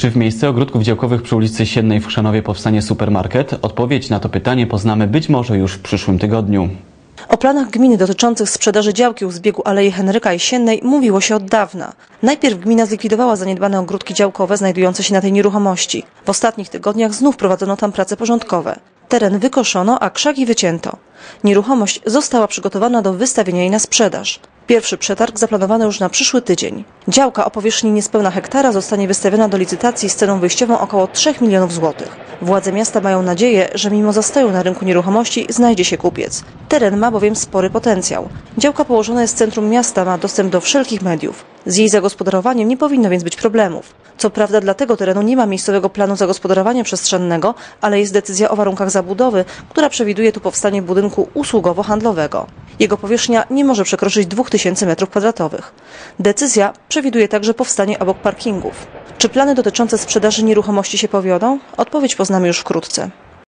Czy w miejsce ogródków działkowych przy ulicy Siennej w Chrzanowie powstanie supermarket? Odpowiedź na to pytanie poznamy być może już w przyszłym tygodniu. O planach gminy dotyczących sprzedaży działki u zbiegu Alei Henryka Jesiennej mówiło się od dawna. Najpierw gmina zlikwidowała zaniedbane ogródki działkowe znajdujące się na tej nieruchomości. W ostatnich tygodniach znów prowadzono tam prace porządkowe. Teren wykoszono, a krzaki wycięto. Nieruchomość została przygotowana do wystawienia jej na sprzedaż. Pierwszy przetarg zaplanowany już na przyszły tydzień. Działka o powierzchni niespełna hektara zostanie wystawiona do licytacji z ceną wyjściową około 3 milionów złotych. Władze miasta mają nadzieję, że mimo zastoju na rynku nieruchomości znajdzie się kupiec. Teren ma bowiem spory potencjał. Działka położona jest w centrum miasta, ma dostęp do wszelkich mediów. Z jej zagospodarowaniem nie powinno więc być problemów. Co prawda dla tego terenu nie ma miejscowego planu zagospodarowania przestrzennego, ale jest decyzja o warunkach zabudowy, która przewiduje tu powstanie budynku usługowo-handlowego. Jego powierzchnia nie może przekroczyć 2000 m2. Decyzja przewiduje także powstanie obok parkingów. Czy plany dotyczące sprzedaży nieruchomości się powiodą? Odpowiedź poznamy już wkrótce.